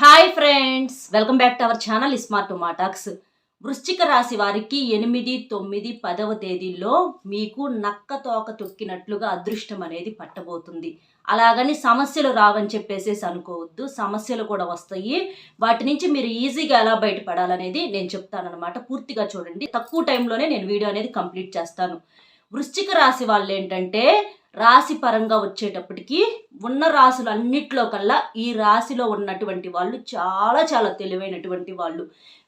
Hi friends welcome back to our channel smart మాటాక్స్ వృశ్చిక రాశి వారికి ఎనిమిది తొమ్మిది పదవ తేదీల్లో మీకు నక్క తోక తొక్కినట్లుగా అదృష్టం అనేది పట్టబోతుంది. అలాగని సమస్యలు రావని చెప్పేసేసి అనుకోవద్దు. సమస్యలు కూడా వస్తాయి. వాటి నుంచి మీరు ఈజీగా ఎలా బయటపడాలనేది నేను చెప్తానమాట పూర్తిగా చూడండి. తక్కువ టైంలోనే నేను వీడియో అనేది కంప్లీట్ చేస్తాను. వృశ్చిక రాశి వాళ్ళు ఏంటంటే రాశి పరంగా వచ్చేటప్పటికి ఉన్న రాశులు అన్నిట్లో కల్లా ఈ రాశిలో ఉన్నటువంటి వాళ్ళు చాలా చాలా తెలివైనటువంటి వాళ్ళు.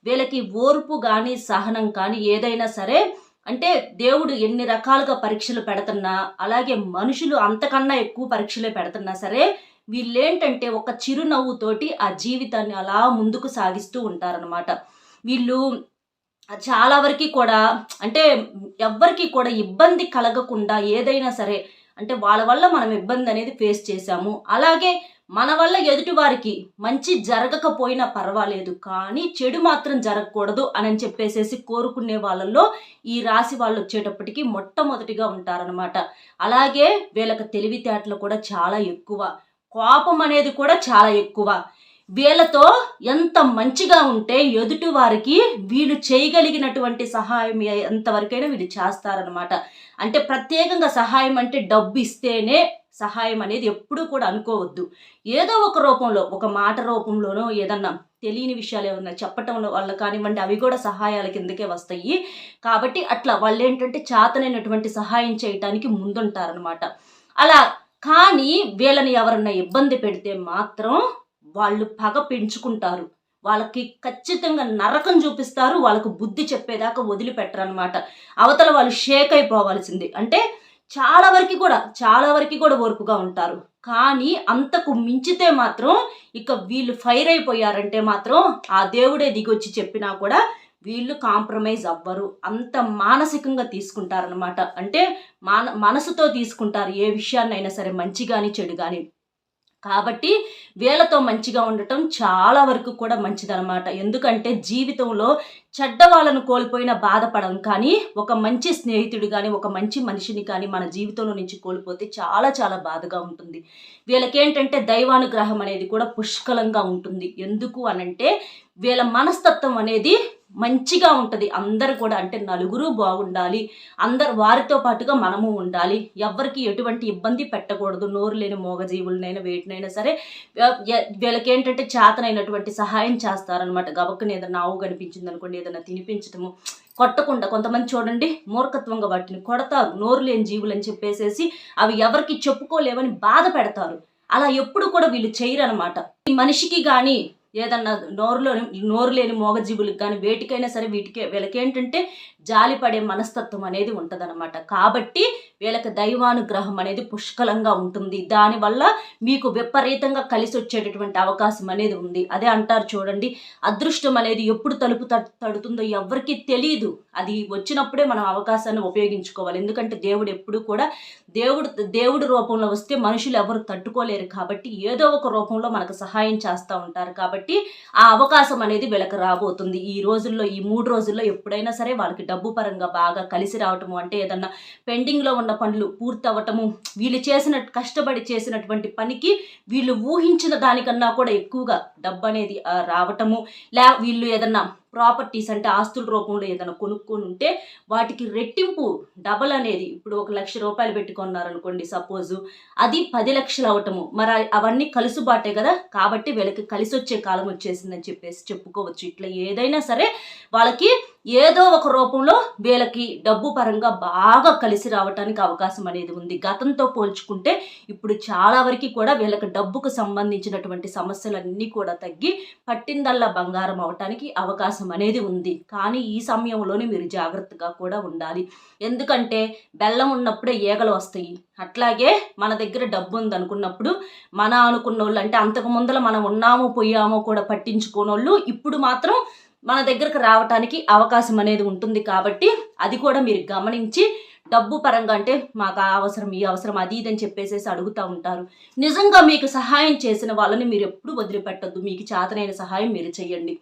వీళ్ళకి ఓర్పు కానీ సహనం కానీ ఏదైనా సరే అంటే దేవుడు ఎన్ని రకాలుగా పరీక్షలు పెడుతున్నా అలాగే మనుషులు అంతకన్నా ఎక్కువ పరీక్షలే పెడుతున్నా సరే వీళ్ళేంటంటే ఒక చిరునవ్వుతోటి ఆ జీవితాన్ని అలా ముందుకు సాగిస్తూ ఉంటారనమాట వీళ్ళు చాలా వరకు కూడా అంటే ఎవ్వరికి కూడా ఇబ్బంది కలగకుండా ఏదైనా సరే అంటే వాళ్ళ వల్ల మనం ఇబ్బంది అనేది ఫేస్ చేశాము. అలాగే మన వల్ల ఎదుటి వారికి మంచి జరగకపోయినా పర్వాలేదు కానీ చెడు మాత్రం జరగకూడదు అని చెప్పేసేసి కోరుకునే వాళ్ళల్లో ఈ రాశి వాళ్ళు వచ్చేటప్పటికి మొట్టమొదటిగా ఉంటారనమాట అలాగే వీళ్ళకి తెలివితేటలు కూడా చాలా ఎక్కువ. కోపం అనేది కూడా చాలా ఎక్కువ. వీళ్ళతో ఎంత మంచిగా ఉంటే ఎదుటి వారికి వీళ్ళు చేయగలిగినటువంటి సహాయం ఎంతవరకైనా వీళ్ళు చేస్తారనమాట అంటే ప్రత్యేకంగా సహాయం అంటే డబ్బు ఇస్తేనే సహాయం అనేది ఎప్పుడూ కూడా అనుకోవద్దు. ఏదో ఒక రూపంలో ఒక మాట రూపంలోనో ఏదన్నా తెలియని విషయాలు ఏమన్నా చెప్పటం వల్ల కానివ్వండి అవి కూడా సహాయాల కిందకే వస్తాయి. కాబట్టి అట్లా వాళ్ళు ఏంటంటే చాతనైనటువంటి సహాయం చేయటానికి ముందుంటారనమాట అలా కానీ వీళ్ళని ఎవరన్నా ఇబ్బంది పెడితే మాత్రం వాళ్ళు పగ పెంచుకుంటారు. వాళ్ళకి ఖచ్చితంగా నరకం చూపిస్తారు. వాళ్ళకు బుద్ధి చెప్పేదాకా వదిలిపెట్టరు అనమాట అవతల వాళ్ళు షేక్ అయిపోవాల్సింది. అంటే చాలా వరకు కూడా చాలా వరకు కూడా ఓర్పుగా ఉంటారు. కానీ అంతకు మించితే మాత్రం ఇక వీళ్ళు ఫైర్ అయిపోయారంటే మాత్రం ఆ దేవుడే దిగొచ్చి చెప్పినా కూడా వీళ్ళు కాంప్రమైజ్ అవ్వరు. అంత మానసికంగా తీసుకుంటారనమాట అంటే మాన మనసుతో తీసుకుంటారు ఏ విషయాన్నైనా సరే మంచి కానీ చెడు కానీ కాబట్టి వీళ్ళతో మంచిగా ఉండటం చాలా వరకు కూడా మంచిదనమాట ఎందుకంటే జీవితంలో చెడ్డ వాళ్ళను కోల్పోయిన బాధపడం కానీ ఒక మంచి స్నేహితుడు కానీ ఒక మంచి మనిషిని కానీ మన జీవితంలో నుంచి కోల్పోతే చాలా చాలా బాధగా ఉంటుంది. వీళ్ళకేంటంటే దైవానుగ్రహం అనేది కూడా పుష్కలంగా ఉంటుంది. ఎందుకు అనంటే వీళ్ళ మనస్తత్వం అనేది మంచిగా ఉంటుంది. అందరు కూడా అంటే నలుగురు బాగుండాలి. అందరు వారితో పాటుగా మనము ఉండాలి. ఎవరికి ఎటువంటి ఇబ్బంది పెట్టకూడదు. నోరు లేని మోగజీవులనైనా వేటినైనా సరే వీళ్ళకేంటంటే చేతనైనటువంటి సహాయం చేస్తారనమాట గబక్కని ఏదైనా ఆవు కనిపించింది అనుకోండి ఏదైనా తినిపించడము కొట్టకుండా కొంతమంది చూడండి మూర్ఖత్వంగా వాటిని కొడతారు. నోరు లేని జీవులు అని చెప్పేసేసి అవి ఎవరికి చెప్పుకోలేవని బాధ పెడతారు. అలా ఎప్పుడు కూడా వీళ్ళు చేయరనమాట ఈ మనిషికి కానీ ఏదన్నా నోరులో నోరు లేని మోగజీవులకు కానీ వేటికైనా సరే వీటికే వీళ్ళకేంటంటే జాలిపడే మనస్తత్వం అనేది ఉంటుందన్నమాట. కాబట్టి వీళ్ళకి దైవానుగ్రహం అనేది పుష్కలంగా ఉంటుంది. దానివల్ల మీకు విపరీతంగా కలిసి వచ్చేటటువంటి అవకాశం అనేది ఉంది. అదే అంటారు చూడండి అదృష్టం అనేది ఎప్పుడు తలుపు తడుతుందో ఎవరికి తెలియదు అది వచ్చినప్పుడే మనం అవకాశాన్ని ఉపయోగించుకోవాలి. ఎందుకంటే దేవుడు ఎప్పుడు కూడా దేవుడు దేవుడు రూపంలో వస్తే మనుషులు ఎవరు తట్టుకోలేరు కాబట్టి ఏదో ఒక రూపంలో మనకు సహాయం చేస్తూ ఉంటారు. కాబట్టి ఆ అవకాశం అనేది వీళ్ళకి రాబోతుంది. ఈ రోజుల్లో ఈ మూడు రోజుల్లో ఎప్పుడైనా సరే వాళ్ళకి డబ్బు పరంగా బాగా కలిసి రావటము అంటే ఏదన్నా పెండింగ్లో ఉన్న పనులు పూర్తవటము వీళ్ళు చేసిన కష్టపడి చేసినటువంటి పనికి వీళ్ళు ఊహించిన దానికన్నా కూడా ఎక్కువగా డబ్బు అనేది రావటము లే వీళ్ళు ఏదన్నా ప్రాపర్టీస్ అంటే ఆస్తుల రూపంలో ఏదైనా కొనుక్కొని ఉంటే వాటికి రెట్టింపు డబల్ అనేది ఇప్పుడు ఒక లక్ష రూపాయలు పెట్టుకున్నారనుకోండి సపోజు. అది పది లక్షలు అవటము. మరి అవన్నీ కలుసుబాటే కదా? కాబట్టి వీళ్ళకి కలిసి వచ్చే కాలం వచ్చేసిందని చెప్పేసి చెప్పుకోవచ్చు. ఇట్లా ఏదైనా సరే వాళ్ళకి ఏదో ఒక రూపంలో వీళ్ళకి డబ్బు పరంగా బాగా కలిసి రావడానికి అవకాశం అనేది ఉంది. గతంతో పోల్చుకుంటే ఇప్పుడు చాలా వరకు కూడా వీళ్ళకి డబ్బుకు సంబంధించినటువంటి సమస్యలన్నీ కూడా తగ్గి పట్టిందల్లా బంగారం అవటానికి అవకాశం అనేది ఉంది. కానీ ఈ సమయంలోనే మీరు జాగ్రత్తగా కూడా ఉండాలి. ఎందుకంటే బెల్లం ఉన్నప్పుడే ఈగలు వస్తాయి. అట్లాగే మన దగ్గర డబ్బు ఉంది అనుకున్నప్పుడు మన అనుకున్న వాళ్ళు అంటే అంతకు ముందర మనం ఉన్నామో పోయామో కూడా పట్టించుకోనోళ్ళు ఇప్పుడు మాత్రం మన దగ్గరకు రావటానికి అవకాశం అనేది ఉంటుంది కాబట్టి అది కూడా మీరు గమనించి డబ్బు పరంగా అంటే మాకు ఆ అవసరం ఈ అవసరం అది ఇదని చెప్పేసేసి అడుగుతూ ఉంటారు. నిజంగా మీకు సహాయం చేసిన వాళ్ళని మీరు ఎప్పుడు వదిలిపెట్టద్దు. మీకు చేతనైన సహాయం మీరు చేయండి.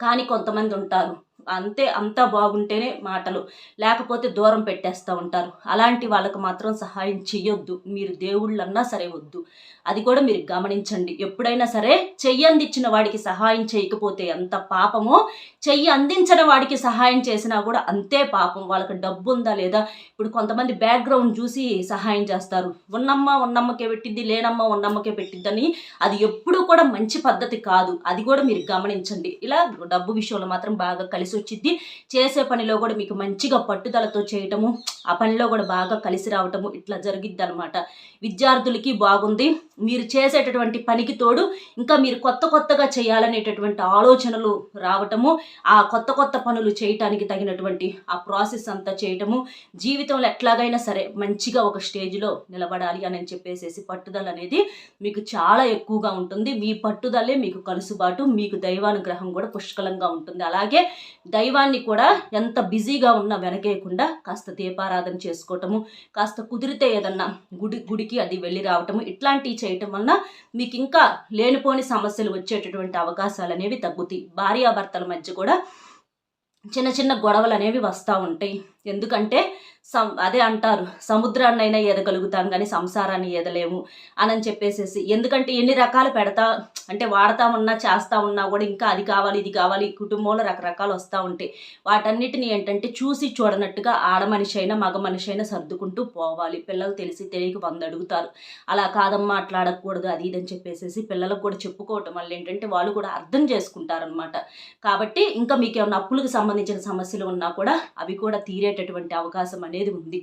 కానీ కొంతమంది ఉంటారు. అంతే అంతా బాగుంటేనే మాటలు. లేకపోతే దూరం పెట్టేస్తూ ఉంటారు. అలాంటి వాళ్ళకు మాత్రం సహాయం చెయ్యొద్దు. మీరు దేవుళ్ళన్నా సరే వద్దు. అది కూడా మీరు గమనించండి. ఎప్పుడైనా సరే చెయ్యి అందించిన వాడికి సహాయం చేయకపోతే ఎంత పాపమో. చెయ్యి అందించిన వాడికి సహాయం చేసినా కూడా అంతే పాపం. వాళ్ళకి డబ్బు ఉందా లేదా? ఇప్పుడు కొంతమంది బ్యాక్గ్రౌండ్ చూసి సహాయం చేస్తారు. ఉన్నమ్మ ఉన్నమ్మకే పెట్టిద్ది లేనమ్మ ఉన్నమ్మకే పెట్టిద్దని అది ఎప్పుడూ కూడా మంచి పద్ధతి కాదు. అది కూడా మీరు గమనించండి. ఇలా డబ్బు విషయంలో మాత్రం బాగా కలిసి వచ్చిద్ది చేసే పనిలో కూడా మీకు మంచిగా పట్టుదలతో చేయటము ఆ పనిలో కూడా బాగా కలిసి రావటము ఇట్లా జరిగిద్ది అనమాట విద్యార్థులకి బాగుంది. మీరు చేసేటటువంటి పనికి తోడు ఇంకా మీరు కొత్త కొత్తగా చేయాలనేటటువంటి ఆలోచనలు రావటము ఆ కొత్త కొత్త పనులు చేయటానికి తగినటువంటి ఆ ప్రాసెస్ అంతా చేయటము జీవితంలో ఎట్లాగైనా సరే మంచిగా ఒక స్టేజ్లో నిలబడాలి అని చెప్పేసేసి పట్టుదల అనేది మీకు చాలా ఎక్కువగా ఉంటుంది. మీ పట్టుదలే మీకు కలుసుబాటు మీకు దైవానుగ్రహం కూడా పుష్కలంగా ఉంటుంది. అలాగే దైవాన్ని కూడా ఎంత బిజీగా ఉన్నా వెనకేయకుండా కాస్త దీపారాధన చేసుకోవటము కాస్త కుదిరితే ఏదన్నా గుడి గుడికి అది వెళ్ళి రావటము ఇట్లాంటివి చేయటం వలన మీకు ఇంకా లేనిపోని సమస్యలు వచ్చేటటువంటి అవకాశాలు అనేవి తగ్గుతాయి. భార్యాభర్తల మధ్య కూడా చిన్న చిన్న గొడవలు అనేవి వస్తూ ఉంటాయి. ఎందుకంటే సం అదే అంటారు సముద్రాన్నైనా ఈదగలుగుతాం కానీ సంసారాన్ని ఈదలేము అని చెప్పేసేసి. ఎందుకంటే ఎన్ని రకాలు పెడతా అంటే వాడతా ఉన్నా చేస్తా ఉన్నా కూడా ఇంకా అది కావాలి ఇది కావాలి కుటుంబంలో రకరకాలు వస్తూ ఉంటాయి. వాటన్నిటిని ఏంటంటే చూసి చూడనట్టుగా ఆడ మనిషి అయినా మగ మనిషి అయినా సర్దుకుంటూ పోవాలి. పిల్లలు తెలిసి తెలియక వంద అడుగుతారు. అలా కాదమ్మా అట్లా అడగకూడదు అది ఇది అని చెప్పేసేసి పిల్లలకు కూడా చెప్పుకోవటం వల్ల ఏంటంటే వాళ్ళు కూడా అర్థం చేసుకుంటారనమాట కాబట్టి ఇంకా మీకు ఏమైనా అప్పులకు సంబంధించిన సమస్యలు ఉన్నా కూడా అవి కూడా తీరేటటువంటి అవకాశం అనేది ఉంది.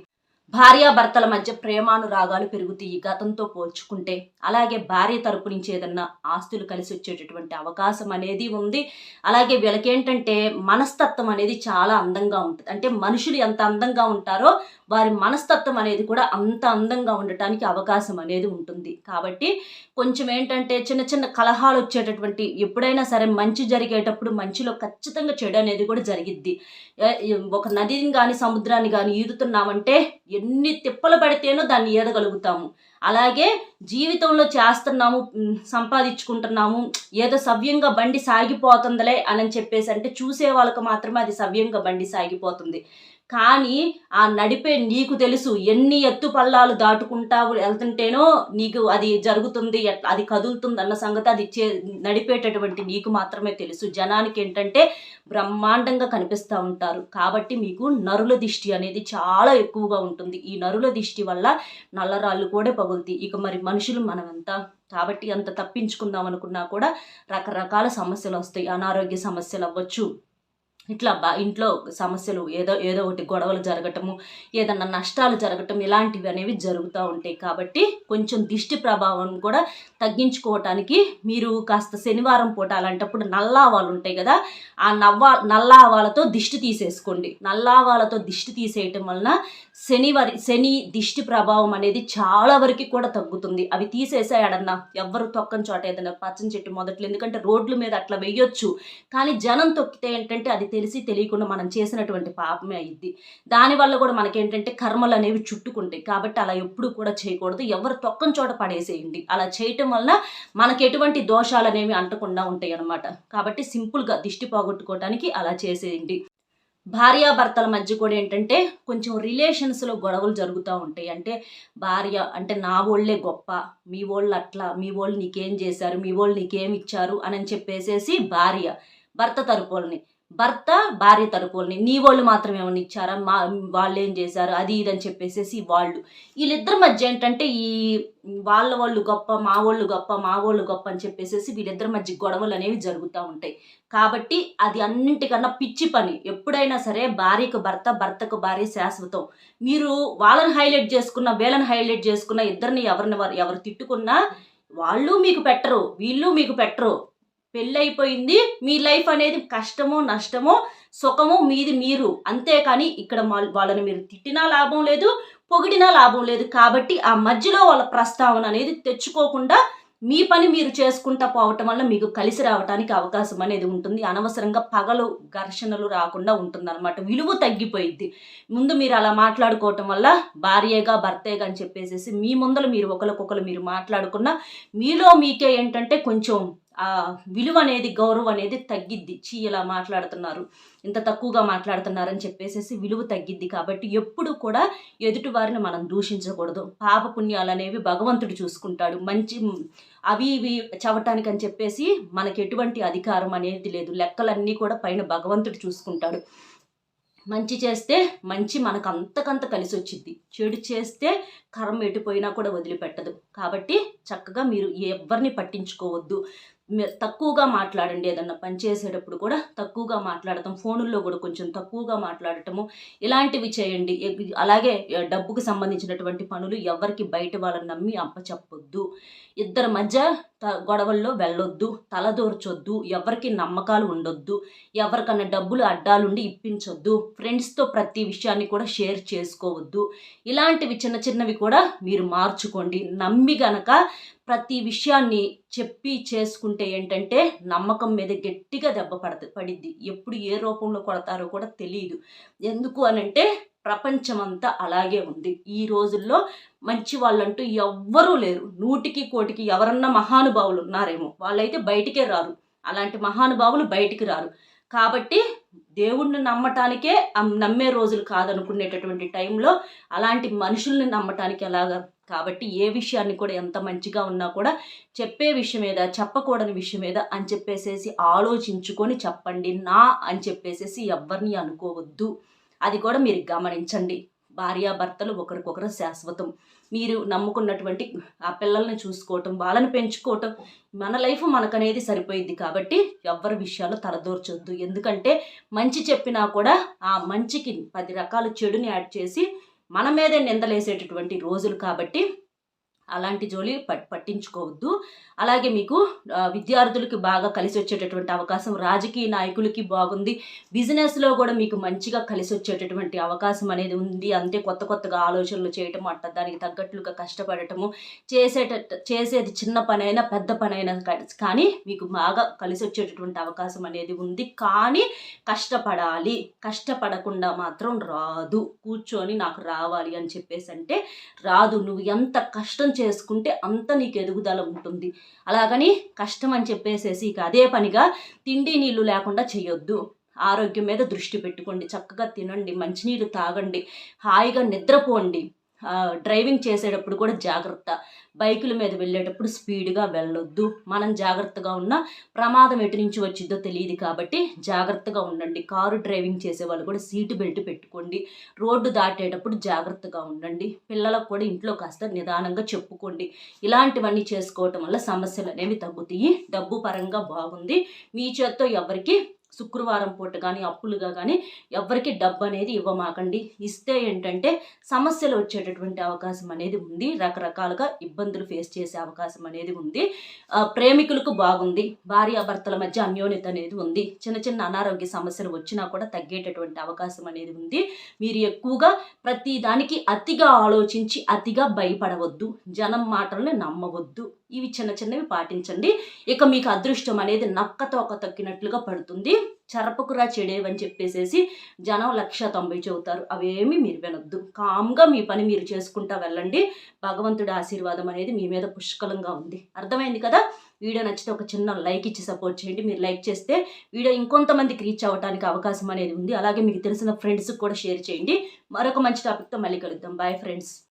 భార్యాభర్తల మధ్య ప్రేమానురాగాలు పెరుగుతాయి గతంతో పోల్చుకుంటే అలాగే భార్య తరపు నుంచి ఏదన్నా ఆస్తులు కలిసి వచ్చేటటువంటి అవకాశం అనేది ఉంది. అలాగే వీళ్ళకేంటంటే మనస్తత్వం అనేది చాలా అందంగా ఉంటుంది. అంటే మనుషులు ఎంత అందంగా ఉంటారో వారి మనస్తత్వం అనేది కూడా అంత అందంగా ఉండటానికి అవకాశం అనేది ఉంటుంది. కాబట్టి కొంచెం ఏంటంటే చిన్న చిన్న కలహాలు వచ్చేటటువంటి ఎప్పుడైనా సరే మంచి జరిగేటప్పుడు మంచిలో ఖచ్చితంగా చెడు అనేది కూడా జరిగిద్ది. ఒక నదిని కానీ సముద్రాన్ని కానీ ఈదుతున్నామంటే ఎన్ని తిప్పలు పడితేనో దాన్ని ఈదగలుగుతాము అలాగే జీవితంలో చేస్తున్నాము సంపాదించుకుంటున్నాము ఏదో సవ్యంగా బండి సాగిపోతుందిలే అని చెప్పేసి అంటే చూసే వాళ్ళకి మాత్రమే అది సవ్యంగా బండి సాగిపోతుంది. కానీ ఆ నడిపే నీకు తెలుసు ఎన్ని ఎత్తు పల్లాలు దాటుకుంటా వెళ్తుంటేనో నీకు అది జరుగుతుంది అది కదులుతుంది అన్న సంగతి అది చే నడిపేటటువంటి నీకు మాత్రమే తెలుసు. జనానికి ఏంటంటే బ్రహ్మాండంగా కనిపిస్తూ ఉంటారు. కాబట్టి మీకు నరుల దిష్టి అనేది చాలా ఎక్కువగా ఉంటుంది. ఈ నరుల దిష్టి వల్ల నల్లరాళ్ళు కూడా పగులుతాయి. ఇక మరి మనుషులు మనమంతా కాబట్టి అంత తప్పించుకుందాం అనుకున్నా కూడా రకరకాల సమస్యలు వస్తాయి. అనారోగ్య సమస్యలు అవ్వచ్చు ఇట్లా బా ఇంట్లో సమస్యలు ఏదో ఏదో ఒకటి గొడవలు జరగటము ఏదన్నా నష్టాలు జరగటం ఇలాంటివి అనేవి జరుగుతూ ఉంటాయి కాబట్టి కొంచెం దిష్టి ప్రభావం కూడా తగ్గించుకోవటానికి మీరు కాస్త శనివారం పూట అలాంటప్పుడు నల్లావాలు ఉంటాయి కదా ఆ నవ్వా నల్లావాలతో దిష్టి తీసేసుకోండి. నల్లావాలతో దిష్టి తీసేయటం వలన శనివారి శని దిష్టి ప్రభావం అనేది చాలా వరకు కూడా తగ్గుతుంది. అవి తీసేసాడన్నా ఎవ్వరు తొక్కని చోట ఏదైనా పచ్చని చెట్టు మొదట్లో ఎందుకంటే రోడ్ల మీద అట్లా వెయ్యొచ్చు కానీ జనం తొక్కితే ఏంటంటే అది తెలిసి తెలియకుండా మనం చేసినటువంటి పాపమే అయింది దానివల్ల కూడా మనకేంటంటే కర్మలు అనేవి చుట్టుకుంటాయి. కాబట్టి అలా ఎప్పుడు కూడా చేయకూడదు. ఎవరు తొక్కని చోట పడేసేయండి. అలా చేయటం వల్ల మనకి ఎటువంటి దోషాలు అనేవి అంటకుండా ఉంటాయి అనమాట కాబట్టి సింపుల్గా దిష్టి పోగొట్టుకోవడానికి అలా చేసేయండి. భార్యాభర్తల మధ్య కూడా ఏంటంటే కొంచెం రిలేషన్స్లో గొడవలు జరుగుతూ ఉంటాయి. అంటే భార్య అంటే నా వాళ్ళే గొప్ప మీ వాళ్ళు అట్లా మీ వాళ్ళు నీకేం చేశారు మీ వాళ్ళు నీకేం ఇచ్చారు అని చెప్పేసేసి భార్య భర్త తరపుల్ని భర్త భార్య తరపుల్ని నీ వాళ్ళు మాత్రం ఏమైనా ఇచ్చారా? మా వాళ్ళు ఏం చేశారు? అది ఇది అని చెప్పేసేసి వాళ్ళు. వీళ్ళిద్దరి మధ్య ఏంటంటే ఈ వాళ్ళ వాళ్ళు గొప్ప మా వాళ్ళు గొప్ప మా వాళ్ళు గొప్ప అని చెప్పేసేసి వీళ్ళిద్దరి మధ్య గొడవలు అనేవి జరుగుతూ ఉంటాయి. కాబట్టి అది అన్నింటికన్నా పిచ్చి పని. ఎప్పుడైనా సరే భార్యకు భర్త భర్తకు భార్య శాశ్వతం. మీరు వాళ్ళని హైలైట్ చేసుకున్న వీళ్ళని హైలైట్ చేసుకున్న ఇద్దరిని ఎవరిని వారు ఎవరు తిట్టుకున్నా వాళ్ళు మీకు పెట్టరు. వీళ్ళు మీకు పెట్టరు. పెళ్ళైపోయింది. మీ లైఫ్ అనేది కష్టమో నష్టమో సుఖమో మీది మీరు. అంతేకాని ఇక్కడ వాళ్ళని మీరు తిట్టినా లాభం లేదు పొగిడినా లాభం లేదు. కాబట్టి ఆ మధ్యలో వాళ్ళ ప్రస్తావన అనేది తెచ్చుకోకుండా మీ పని మీరు చేసుకుంటా పోవటం వల్ల మీకు కలిసి రావడానికి అవకాశం అనేది ఉంటుంది. అనవసరంగా పగలు ఘర్షణలు రాకుండా ఉంటుంది అనమాట విలువ తగ్గిపోయిద్ది. ముందు మీరు అలా మాట్లాడుకోవటం వల్ల భార్యగా భర్తేగా అని చెప్పేసేసి మీ ముందర మీరు ఒకరికొకరు మీరు మాట్లాడుకున్న మీలో మీకే ఏంటంటే కొంచెం ఆ విలువ అనేది గౌరవం అనేది తగ్గిద్ది. చీ ఇలా మాట్లాడుతున్నారు. ఇంత తక్కువగా మాట్లాడుతున్నారని చెప్పేసేసి విలువ తగ్గిద్ది. కాబట్టి ఎప్పుడు కూడా ఎదుటి వారిని మనం దూషించకూడదు. పాప పుణ్యాలు అనేవి భగవంతుడు చూసుకుంటాడు. మంచి అవి ఇవి చవటానికి అని చెప్పేసి మనకి ఎటువంటి అధికారం అనేది లేదు. లెక్కలన్నీ కూడా పైన భగవంతుడు చూసుకుంటాడు. మంచి చేస్తే మంచి మనకు అంతకంత కలిసి వచ్చింది చెడు చేస్తే కర్మ ఎటుపోయినా కూడా వదిలిపెట్టదు. కాబట్టి చక్కగా మీరు ఎవరిని పట్టించుకోవద్దు. తక్కువగా మాట్లాడండి ఏదన్నా పని చేసేటప్పుడు కూడా తక్కువగా మాట్లాడటం ఫోనుల్లో కూడా కొంచెం తక్కువగా మాట్లాడటము ఇలాంటివి చేయండి. అలాగే డబ్బుకు సంబంధించినటువంటి పనులు ఎవరికి బయట వాళ్ళని నమ్మి అప్పచెప్పొద్దు ఇద్దరి మధ్య త- గొడవల్లో వెళ్ళొద్దు తలదూర్చొద్దు ఎవరికి నమ్మకాలు ఉండొద్దు ఎవరికన్నా డబ్బులు అడ్డాలుండి ఇప్పించొద్దు ఫ్రెండ్స్తో ప్రతి విషయాన్ని కూడా షేర్ చేసుకోవద్దు. ఇలాంటివి చిన్న చిన్నవి కూడా మీరు మార్చుకోండి. నమ్మి గనక ప్రతి విషయాన్ని చెప్పి చేసుకుంటే ఏంటంటే నమ్మకం మీద గట్టిగా దెబ్బ పడదు పడిద్ది. ఎప్పుడు ఏ రూపంలో కొడతారో కూడా తెలియదు ఎందుకు అనంటే ప్రపంచమంతా అలాగే ఉంది. ఈ రోజుల్లో మంచి వాళ్ళంటూ ఎవ్వరూ లేరు. నూటికి కోటికి ఎవరన్నా మహానుభావులు ఉన్నారేమో. వాళ్ళైతే బయటికే రారు. అలాంటి మహానుభావులు బయటికి రారు. కాబట్టి దేవుణ్ణి నమ్మటానికే నమ్మే రోజులు కాదనుకునేటటువంటి టైంలో అలాంటి మనుషుల్ని నమ్మటానికి ఎలాగా కాబట్టి ఏ విషయాన్ని కూడా ఎంత మంచిగా ఉన్నా కూడా చెప్పే విషయం మీద చెప్పకూడని విషయం మీద అని చెప్పేసేసి ఆలోచించుకొని చెప్పండి నా అని చెప్పేసేసి ఎవరిని అనుకోవద్దు. అది కూడా మీరు గమనించండి. భార్యాభర్తలు ఒకరికొకరు శాశ్వతం. మీరు నమ్ముకున్నటువంటి ఆ పిల్లల్ని చూసుకోవటం వాళ్ళని పెంచుకోవటం మన లైఫ్ మనకనేది సరిపోయింది కాబట్టి ఎవ్వరి విషయాలు తలదూర్చొద్దు. ఎందుకంటే మంచి చెప్పినా కూడా ఆ మంచికి పది రకాల చెడుని యాడ్ చేసి మన మీదే నిందలేసేటటువంటి రోజులు కాబట్టి అలాంటి జోలి పట్ పట్టించుకోవద్దు. అలాగే మీకు విద్యార్థులకి బాగా కలిసి వచ్చేటటువంటి అవకాశం రాజకీయ నాయకులకి బాగుంది. బిజినెస్లో కూడా మీకు మంచిగా కలిసి వచ్చేటటువంటి అవకాశం అనేది ఉంది. అంతే కొత్త కొత్తగా ఆలోచనలు చేయటం అట్ట దానికి తగ్గట్లుగా కష్టపడటము చేసేట చేసేది చిన్న పనైనా పెద్ద పనైనా కానీ మీకు బాగా కలిసి వచ్చేటటువంటి అవకాశం అనేది ఉంది. కానీ కష్టపడాలి. కష్టపడకుండా మాత్రం రాదు. కూర్చొని నాకు రావాలి అని చెప్పేసి అంటే రాదు. నువ్వు ఎంత కష్టం చేసుకుంటే అంత నీకు ఎదుగుదల ఉంటుంది. అలాగని కష్టం అని చెప్పేసేసి ఇక అదే పనిగా తిండి నీళ్ళు లేకుండా చేయొద్దు ఆరోగ్యం మీద దృష్టి పెట్టుకోండి. చక్కగా తినండి. మంచినీళ్ళు తాగండి. హాయిగా నిద్రపోండి. డ్రైవింగ్ చేసేటప్పుడు కూడా జాగ్రత్త. బైకుల మీద వెళ్ళేటప్పుడు స్పీడ్గా వెళ్ళొద్దు. మనం జాగ్రత్తగా ఉన్న ప్రమాదం ఎటు నుంచి వచ్చిందో తెలియదు కాబట్టి జాగ్రత్తగా ఉండండి. కారు డ్రైవింగ్ చేసే వాళ్ళు కూడా సీటు బెల్ట్ పెట్టుకోండి. రోడ్డు దాటేటప్పుడు జాగ్రత్తగా ఉండండి. పిల్లలకు కూడా ఇంట్లో కాస్త నిదానంగా చెప్పుకోండి. ఇలాంటివన్నీ చేసుకోవటం వల్ల సమస్యలు అనేవి తగ్గుతాయి. డబ్బు పరంగా బాగుంది. మీ చేత్తో ఎవరికి శుక్రవారం పూట కానీ అప్పులుగా కానీ ఎవరికి డబ్బు అనేది ఇవ్వమాకండి. ఇస్తే ఏంటంటే సమస్యలు వచ్చేటటువంటి అవకాశం అనేది ఉంది. రకరకాలుగా ఇబ్బందులు ఫేస్ చేసే అవకాశం అనేది ఉంది. ప్రేమికులకు బాగుంది. భార్యాభర్తల మధ్య అన్యోన్యత అనేది ఉంది. చిన్న చిన్న అనారోగ్య సమస్యలు వచ్చినా కూడా తగ్గేటటువంటి అవకాశం అనేది ఉంది. మీరు ఎక్కువగా ప్రతి దానికి అతిగా ఆలోచించి అతిగా భయపడవద్దు. జనం మాటలను నమ్మవద్దు. ఇవి చిన్న చిన్నవి పాటించండి. ఇక మీకు అదృష్టం అనేది నక్క తోక తొక్కినట్లుగా పడుతుంది. చరపకురా చెడేవని చెప్పేసేసి జనం లక్ష తొంభై చెబుతారు. అవేమి మీరు వినొద్దు. కామ్గా మీ పని మీరు చేసుకుంటా వెళ్ళండి. భగవంతుడి ఆశీర్వాదం అనేది మీ మీద పుష్కలంగా ఉంది. అర్థమైంది కదా? వీడియో నచ్చితే ఒక చిన్న లైక్ ఇచ్చి సపోర్ట్ చేయండి. మీరు లైక్ చేస్తే వీడియో ఇంకొంతమందికి రీచ్ అవ్వడానికి అవకాశం అనేది ఉంది. అలాగే మీకు తెలిసిన ఫ్రెండ్స్కి కూడా షేర్ చేయండి. మరొక మంచి టాపిక్తో మళ్ళీ కలుద్దాం. Bye friends.